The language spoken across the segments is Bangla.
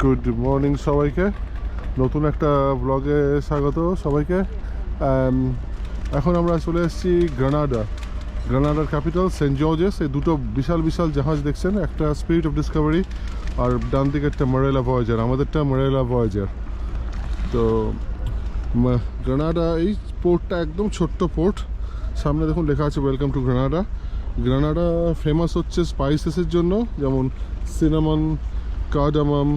গুড মর্নিং সবাইকে। নতুন একটা ব্লগে স্বাগত সবাইকে। Um, এখন আমরা চলে এসেছি গ্রানাডা গ্রানাডার ক্যাপিটাল সেন্ট জর্জেস এই দুটো বিশাল বিশাল জাহাজ দেখছেন? একটা স্পিরিট অফ ডিসকভারি আর ডান দিকে একটা মারেলা ভয়েজার আমাদেরটা মারেলা ভয়েজার তো গ্রানাডা এই পোর্টটা একদম ছোট্ট পোর্ট সামনে দেখুন লেখা আছে welcome to Grenada Grenada famous হচ্ছে স্পাইসেসের জন্য যেমন cinnamon cardamom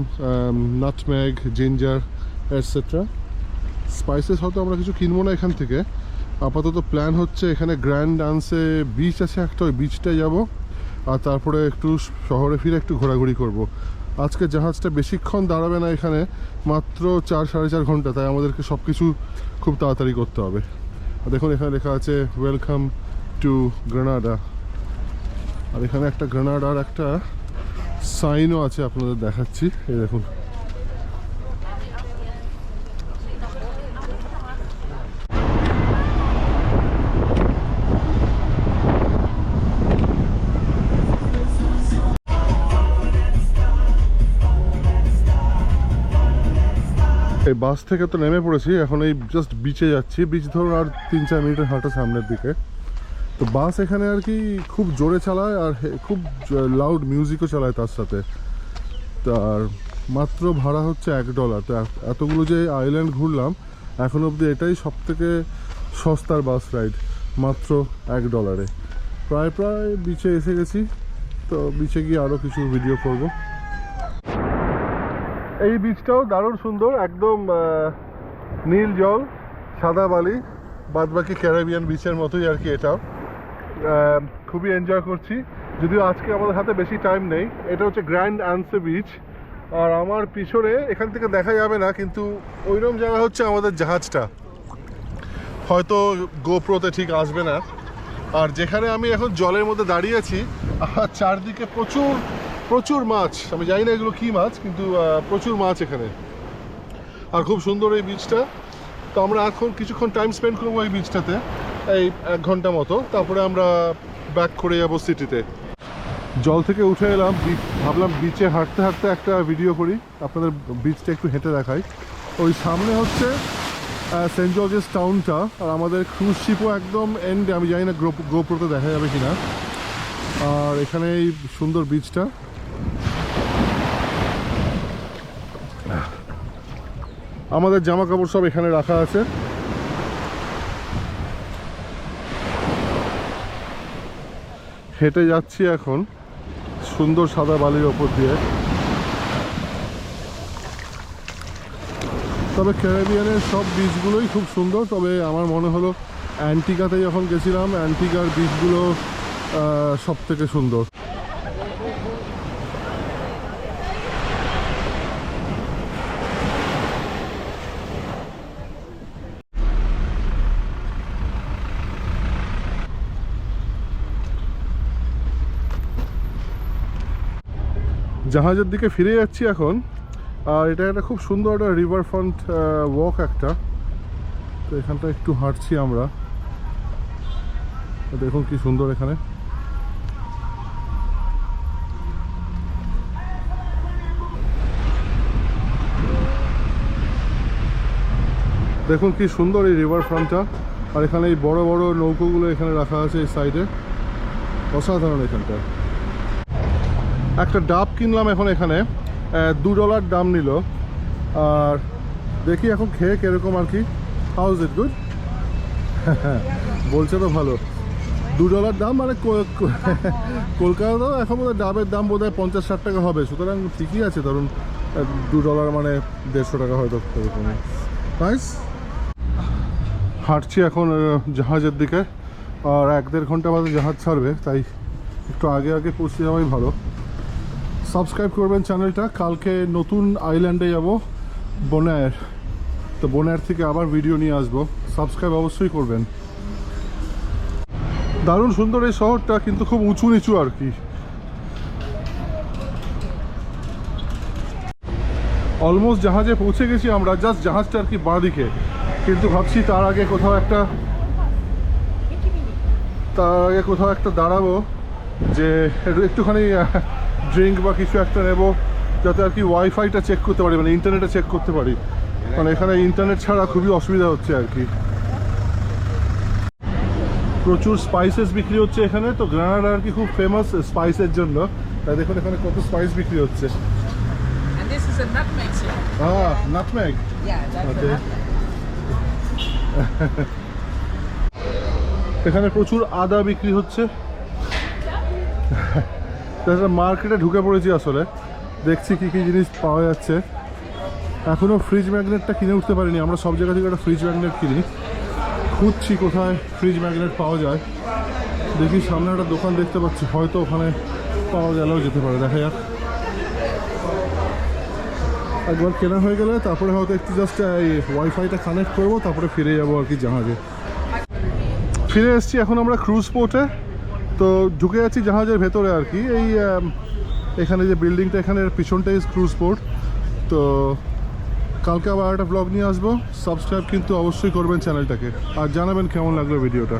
nutmeg ginger etcetera spices হয়তো আমরা কিছু কিনবো না এখান থেকে। আপাতত প্ল্যান হচ্ছে এখানে গ্র্যান্ড ডান্সে বিচ আছে একটা, ওই বিচটায় যাব। আর তারপরে একটু শহরে ফিরে একটু ঘোরাঘুরি করব। আজকে জাহাজটা বেশিক্ষণ দাঁড়াবে না এখানে, মাত্র চার, সাড়ে চার ঘণ্টা। তাই আমাদেরকে সব কিছু খুব তাড়াতাড়ি করতে হবে। আর দেখুন, এখানে লেখা আছে ওয়েলকাম টু গ্রেনাডা আর এখানে একটা গ্রেনাডার একটা সাইনও আছে আপনাদের দেখাচ্ছি। এই দেখুন। এই বাস থেকে তো নেমে পড়েছি, এখন এই জাস্ট বিচে যাচ্ছি। বিচ ধরুন আর তিন চার মিনিটের হাঁটা সামনের দিকে। তো বাস এখানে আর কি খুব জোরে চালায় আর খুব লাউড মিউজিকও চালায় তার সাথে। তার মাত্র ভাড়া হচ্ছে এক ডলার তো এতগুলো যে আইল্যান্ড ঘুরলাম, এখন অবধি এটাই সব থেকে সস্তার বাস রাইড মাত্র এক ডলারে প্রায় প্রায় বিচে এসে গেছি। তো বিচে গিয়ে আরও কিছু ভিডিও করব। এই বিচটাও দারুণ সুন্দর, একদম নীল জল, সাদা বালি, বাদবাকি ক্যারাবিয়ান বিচের মতোই আর কি এটাও। খুবই এনজয় করছি। যদিও আজকে আমাদের হাতে বেশি টাইম নেই। এটা হচ্ছে গ্র্যান্ড আনসে বিচ আর আমার পিছনে এখান থেকে দেখা যাবে না, কিন্তু ওইরকম জায়গা হচ্ছে আমাদের জাহাজটা। হয়তো গোপ্রোতে ঠিক আসবে না। আর যেখানে আমি এখন জলের মধ্যে দাঁড়িয়ে আছি আর চারদিকে প্রচুর প্রচুর মাছ। আমি জানি না এগুলো কী মাছ, কিন্তু প্রচুর মাছ এখানে। আর খুব সুন্দর এই বিচটা তো আমরা এখন কিছুক্ষণ টাইম স্পেন্ড করব এই বিচটাতে এই এক ঘণ্টা মতো। তারপরে আমরা ব্যাক করে যাব সিটিতে জল থেকে উঠে এলাম ভাবলাম বিচে হাঁটতে হাঁটতে একটা ভিডিও করি। আপনাদের বিচটা একটু হেঁটে দেখাই। ওই সামনে হচ্ছে সেন্ট জর্জেস টাউনটা আর আমাদের ক্রুজ শিপও একদম এন্ডে আমি জানি না গ্রো- গোপ্রোতে দেখা যাবে কি না আর এখানে এই সুন্দর বিচটা আমাদের জামা কাপড় সব এখানে রাখা আছে। হেঁটে যাচ্ছি এখন সুন্দর সাদা বালির ওপর দিয়ে। তবে ক্যারেবিয়ানের সব বীজগুলোই খুব সুন্দর, তবে আমার মনে হলো অ্যান্টিকাতে যখন গেছিলাম, অ্যান্টিকার বীজগুলো সব থেকে সুন্দর। জাহাজের দিকে ফিরে যাচ্ছি এখন। আর এটা একটা খুব সুন্দর একটা রিভার ফ্রন্ট ওয়াক একটা। তো এখানটা একটু হাঁটছি আমরা। দেখুন কি সুন্দর এখানে। দেখুন কি সুন্দর এই রিভার ফ্রন্টটা আর এখানে এই বড় বড় নৌকোগুলো এখানে রাখা আছে এই সাইডে অসাধারণ এখানটা। একটা ডাব কিনলাম এখন এখানে। দু ডলার দাম নিল। আর দেখি এখন খেয়ে কীরকম আর কি। হাউজ ইট গুড বলছে তো ভালো। দু ডলার দাম মানে কলকাতাতেও এখন বোধহয় ডাবের দাম বোধ হয় পঞ্চাশ ষাট টাকা হবে। সুতরাং ঠিকই আছে। ধরুন দু ডলার মানে দেড়শো টাকা হয়তো এরকম। নাইস হাঁটছি এখন জাহাজের দিকে। আর এক দেড় ঘণ্টা বাদে জাহাজ ছাড়বে। তাই একটু আগে আগে পৌঁছে যাওয়াই ভালো। সাবস্ক্রাইব করবেন চ্যানেলটা। কালকে নতুন আইল্যান্ডে যাব বোনায়ের তো বোনায়ের থেকে আবার ভিডিও নিয়ে আসব। সাবস্ক্রাইব অবশ্যই করবেন। দারুণ সুন্দর এই শহরটা, কিন্তু খুব উঁচু নিচু আর কি। অলমোস্ট জাহাজে পৌঁছে গেছি আমরা জাস্ট জাহাজটা আর কি বাঁ দিকে কিন্তু ভাবছি তার আগে কোথাও একটা তার আগে কোথাও একটা দাঁড়াবো, যে একটুখানি ড্রিঙ্ক বা কিছু একটা নেব যাতে আর কি ওয়াইফাইটা চেক করতে পারি মানে ইন্টারনেটে চেক করতে পারি। মানে এখানে ইন্টারনেট ছাড়া খুবই অসুবিধা হচ্ছে আর কি। প্রচুর স্পাইসেস বিক্রি হচ্ছে এখানে তো গ্রানাডা আর কি খুব ফেমাস স্পাইসের জন্য। তাই দেখুন এখানে কত স্পাইস বিক্রি হচ্ছে. হ্যাঁ নাটম্যাগ. এখানে প্রচুর আদা বিক্রি হচ্ছে। মার্কেটে ঢুকে পড়েছি আসলে। দেখছি কি কি জিনিস পাওয়া যাচ্ছে। এখনও ফ্রিজ ম্যাগনেটটা কিনে উঠতে পারিনি। আমরা সব জায়গা থেকে একটা ফ্রিজ ম্যাগনেট কিনি। খুঁজছি কোথায় ফ্রিজ ম্যাগনেট পাওয়া যায়। দেখি সামনে একটা দোকান দেখতে পাচ্ছি। হয়তো ওখানে পাওয়া গেলেও যেতে পারে। দেখা যাক। একবার কেনা হয়ে গেলে তারপরে হয়তো একটু জাস্ট এই ওয়াইফাইটা কানেক্ট করব, তারপরে ফিরে যাব আর কি জাহাজে। ফিরে এসেছি এখন আমরা ক্রুজ পোর্টে তো ঢুকে যাচ্ছি জাহাজের ভেতরে আর কি। এই এখানে যে বিল্ডিংটা, এখানে পিছনটাই ক্রুজ পোর্ট তো কালকে আবার একটা ব্লগ নিয়ে আসব। সাবস্ক্রাইব কিন্তু অবশ্যই করবেন চ্যানেলটাকে আর জানাবেন কেমন লাগল ভিডিওটা